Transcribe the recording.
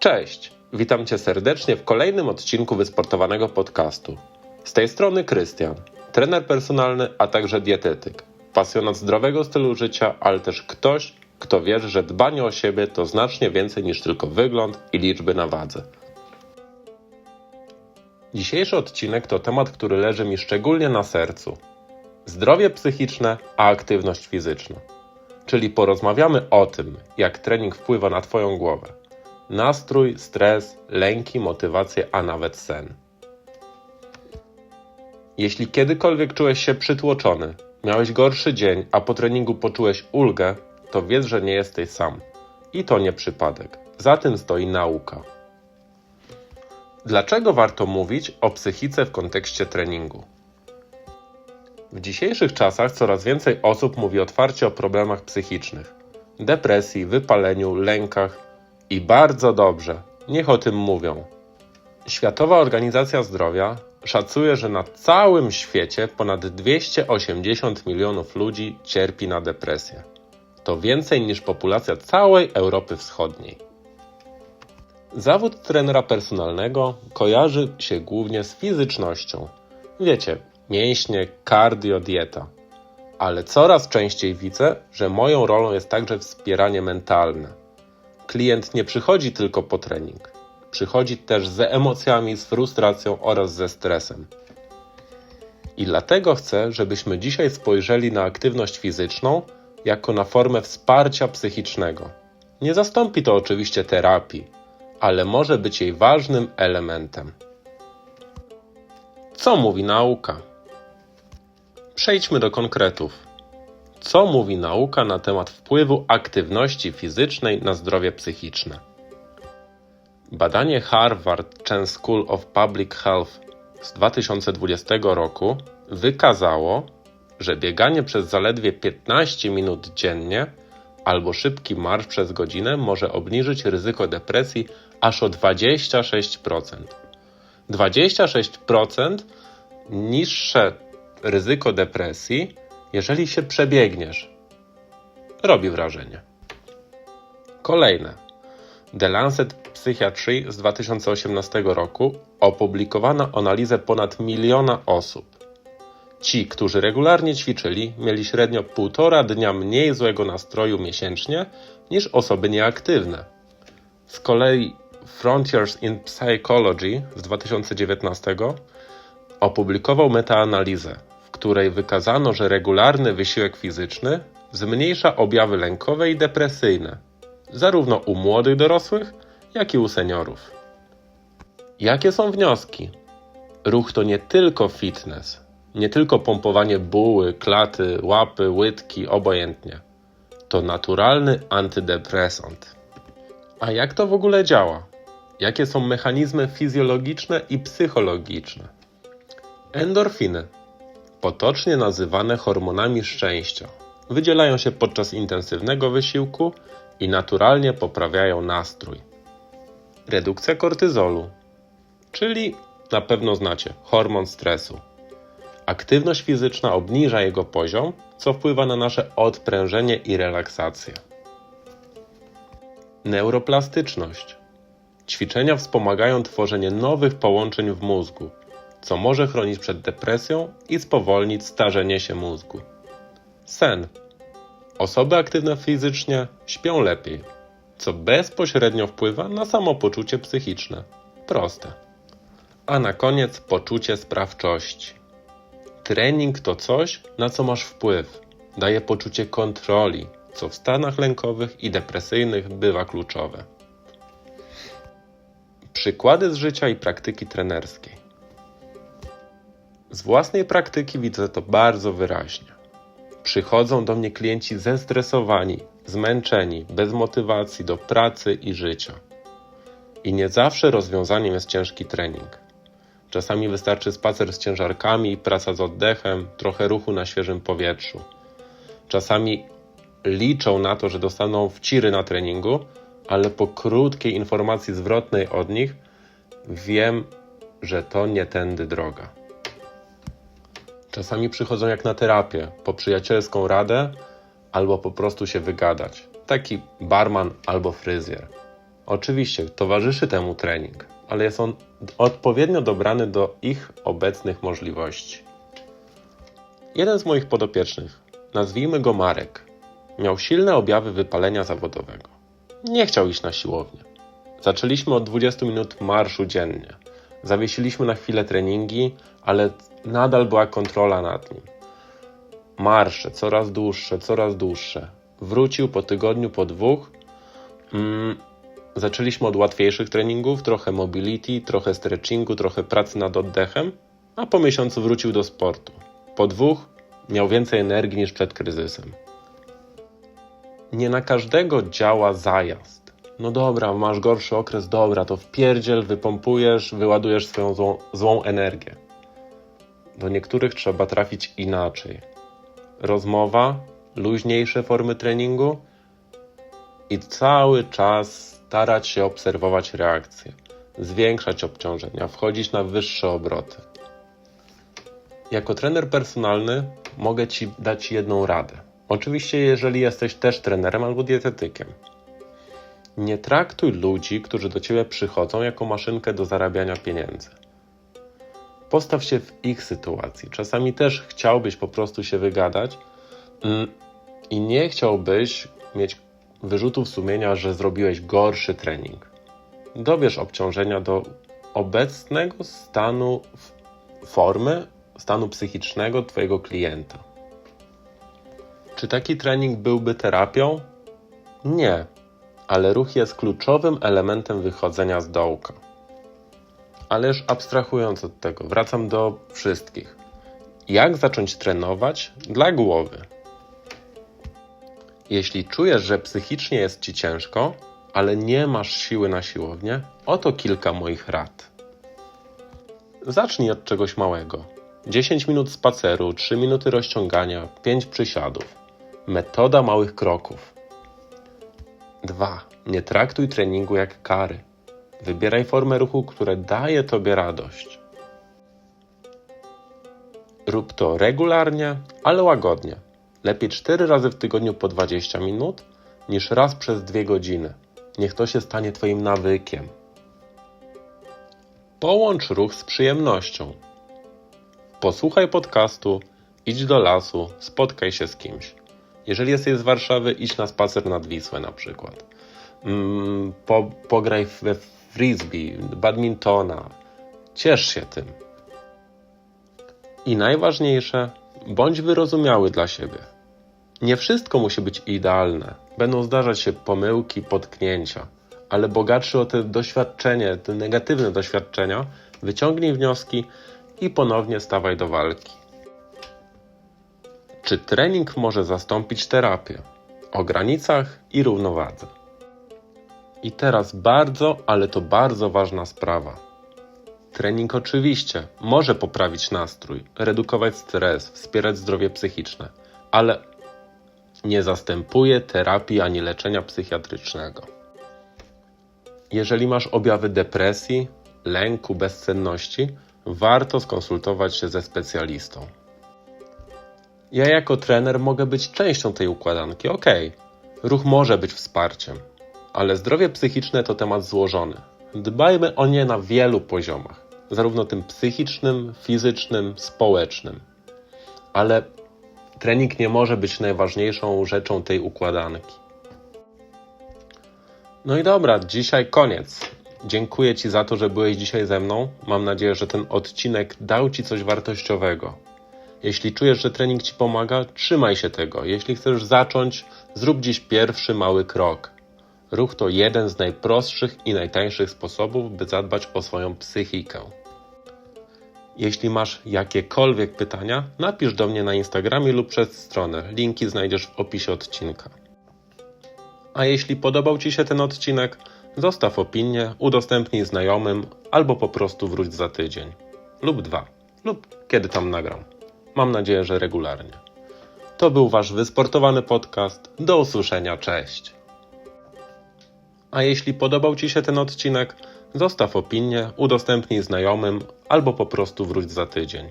Cześć, witam Cię serdecznie w kolejnym odcinku wysportowanego podcastu. Z tej strony Krystian, trener personalny, a także dietetyk, pasjonat zdrowego stylu życia, ale też ktoś, kto wierzy, że dbanie o siebie to znacznie więcej niż tylko wygląd i liczby na wadze. Dzisiejszy odcinek to temat, który leży mi szczególnie na sercu. Zdrowie psychiczne, a aktywność fizyczna. Czyli porozmawiamy o tym, jak trening wpływa na Twoją głowę. Nastrój, stres, lęki, motywację, a nawet sen. Jeśli kiedykolwiek czułeś się przytłoczony, miałeś gorszy dzień, a po treningu poczułeś ulgę, to wiedz, że nie jesteś sam. I to nie przypadek. Za tym stoi nauka. Dlaczego warto mówić o psychice w kontekście treningu? W dzisiejszych czasach coraz więcej osób mówi otwarcie o problemach psychicznych, depresji, wypaleniu, lękach i bardzo dobrze, niech o tym mówią. Światowa Organizacja Zdrowia szacuje, że na całym świecie ponad 280 milionów ludzi cierpi na depresję. To więcej niż populacja całej Europy Wschodniej. Zawód trenera personalnego kojarzy się głównie z fizycznością. Wiecie, mięśnie, cardio, dieta. Ale coraz częściej widzę, że moją rolą jest także wspieranie mentalne. Klient nie przychodzi tylko po trening. Przychodzi też ze emocjami, z frustracją oraz ze stresem. I dlatego chcę, żebyśmy dzisiaj spojrzeli na aktywność fizyczną jako na formę wsparcia psychicznego. Nie zastąpi to oczywiście terapii, ale może być jej ważnym elementem. Co mówi nauka? Przejdźmy do konkretów. Co mówi nauka na temat wpływu aktywności fizycznej na zdrowie psychiczne? Badanie Harvard Chan School of Public Health z 2020 roku wykazało, że bieganie przez zaledwie 15 minut dziennie albo szybki marsz przez godzinę może obniżyć ryzyko depresji aż o 26%. 26% niższe ryzyko depresji, jeżeli się przebiegniesz. Robi wrażenie. Kolejne. The Lancet Psychiatry z 2018 roku opublikowano analizę ponad miliona osób. Ci, którzy regularnie ćwiczyli, mieli średnio półtora dnia mniej złego nastroju miesięcznie niż osoby nieaktywne. Z kolei Frontiers in Psychology z 2019 opublikował metaanalizę, której wykazano, że regularny wysiłek fizyczny zmniejsza objawy lękowe i depresyjne, zarówno u młodych dorosłych, jak i u seniorów. Jakie są wnioski? Ruch to nie tylko fitness, nie tylko pompowanie buły, klaty, łapy, łydki, obojętnie. To naturalny antydepresant. A jak to w ogóle działa? Jakie są mechanizmy fizjologiczne i psychologiczne? Endorfiny, potocznie nazywane hormonami szczęścia, wydzielają się podczas intensywnego wysiłku i naturalnie poprawiają nastrój. Redukcja kortyzolu, czyli na pewno znacie hormon stresu. Aktywność fizyczna obniża jego poziom, co wpływa na nasze odprężenie i relaksację. Neuroplastyczność. Ćwiczenia wspomagają tworzenie nowych połączeń w mózgu, co może chronić przed depresją i spowolnić starzenie się mózgu. Sen. Osoby aktywne fizycznie śpią lepiej, co bezpośrednio wpływa na samopoczucie psychiczne. Proste. A na koniec poczucie sprawczości. Trening to coś, na co masz wpływ. Daje poczucie kontroli, co w stanach lękowych i depresyjnych bywa kluczowe. Przykłady z życia i praktyki trenerskiej. Z własnej praktyki widzę to bardzo wyraźnie. Przychodzą do mnie klienci zestresowani, zmęczeni, bez motywacji do pracy i życia. I nie zawsze rozwiązaniem jest ciężki trening. Czasami wystarczy spacer z ciężarkami, praca z oddechem, trochę ruchu na świeżym powietrzu. Czasami liczą na to, że dostaną wciry na treningu, ale po krótkiej informacji zwrotnej od nich wiem, że to nie tędy droga. Czasami przychodzą jak na terapię, po przyjacielską radę albo po prostu się wygadać. Taki barman albo fryzjer. Oczywiście towarzyszy temu trening, ale jest on odpowiednio dobrany do ich obecnych możliwości. Jeden z moich podopiecznych, nazwijmy go Marek, miał silne objawy wypalenia zawodowego. Nie chciał iść na siłownię. Zaczęliśmy od 20 minut marszu dziennie. Zawiesiliśmy na chwilę treningi, ale nadal była kontrola nad nim. Marsze coraz dłuższe, coraz dłuższe. Wrócił po tygodniu, po dwóch. Mm, zaczęliśmy od łatwiejszych treningów, trochę mobility, trochę stretchingu, trochę pracy nad oddechem, a po miesiącu wrócił do sportu. Po dwóch miał więcej energii niż przed kryzysem. Nie na każdego działa zajazd. No dobra, masz gorszy okres, dobra, to wpierdziel, wypompujesz, wyładujesz swoją złą, złą energię. Do niektórych trzeba trafić inaczej. Rozmowa, luźniejsze formy treningu i cały czas starać się obserwować reakcje, zwiększać obciążenia, wchodzić na wyższe obroty. Jako trener personalny mogę Ci dać jedną radę. Oczywiście, jeżeli jesteś też trenerem albo dietetykiem. Nie traktuj ludzi, którzy do Ciebie przychodzą, jako maszynkę do zarabiania pieniędzy. Postaw się w ich sytuacji. Czasami też chciałbyś po prostu się wygadać mm, i nie chciałbyś mieć wyrzutów sumienia, że zrobiłeś gorszy trening. Dobierz obciążenia do obecnego stanu formy, stanu psychicznego Twojego klienta. Czy taki trening byłby terapią? Nie, ale ruch jest kluczowym elementem wychodzenia z dołka. Ale już abstrahując od tego, wracam do wszystkich. Jak zacząć trenować dla głowy? Jeśli czujesz, że psychicznie jest ci ciężko, ale nie masz siły na siłownię, oto kilka moich rad. Zacznij od czegoś małego. 10 minut spaceru, 3 minuty rozciągania, 5 przysiadów. Metoda małych kroków. 2. Nie traktuj treningu jak kary. Wybieraj formę ruchu, które daje Tobie radość. Rób to regularnie, ale łagodnie. Lepiej 4 razy w tygodniu po 20 minut, niż raz przez 2 godziny. Niech to się stanie Twoim nawykiem. Połącz ruch z przyjemnością. Posłuchaj podcastu, idź do lasu, spotkaj się z kimś. Jeżeli jesteś z Warszawy, idź na spacer nad Wisłę na przykład. Mm, po, pograj we frisbee, badmintona. Ciesz się tym. I najważniejsze, bądź wyrozumiały dla siebie. Nie wszystko musi być idealne. Będą zdarzać się pomyłki, potknięcia, ale bogatszy o te doświadczenie, te negatywne doświadczenia, wyciągnij wnioski i ponownie stawaj do walki. Czy trening może zastąpić terapię? O granicach i równowadze. I teraz bardzo, ale to bardzo ważna sprawa. Trening oczywiście może poprawić nastrój, redukować stres, wspierać zdrowie psychiczne, ale nie zastępuje terapii ani leczenia psychiatrycznego. Jeżeli masz objawy depresji, lęku, bezsenności, warto skonsultować się ze specjalistą. Ja jako trener mogę być częścią tej układanki, ok. Ruch może być wsparciem, ale zdrowie psychiczne to temat złożony. Dbajmy o nie na wielu poziomach, zarówno tym psychicznym, fizycznym, społecznym. Ale trening nie może być najważniejszą rzeczą tej układanki. No i dobra, dzisiaj koniec. Dziękuję Ci za to, że byłeś dzisiaj ze mną. Mam nadzieję, że ten odcinek dał Ci coś wartościowego. Jeśli czujesz, że trening Ci pomaga, trzymaj się tego. Jeśli chcesz zacząć, zrób dziś pierwszy mały krok. Ruch to jeden z najprostszych i najtańszych sposobów, by zadbać o swoją psychikę. Jeśli masz jakiekolwiek pytania, napisz do mnie na Instagramie lub przez stronę. Linki znajdziesz w opisie odcinka. A jeśli podobał Ci się ten odcinek, zostaw opinię, udostępnij znajomym albo po prostu wróć za tydzień. Lub dwa. Lub kiedy tam nagram. Mam nadzieję, że regularnie. To był Wasz wysportowany podcast. Do usłyszenia, cześć. A jeśli podobał Ci się ten odcinek, zostaw opinię, udostępnij znajomym albo po prostu wróć za tydzień.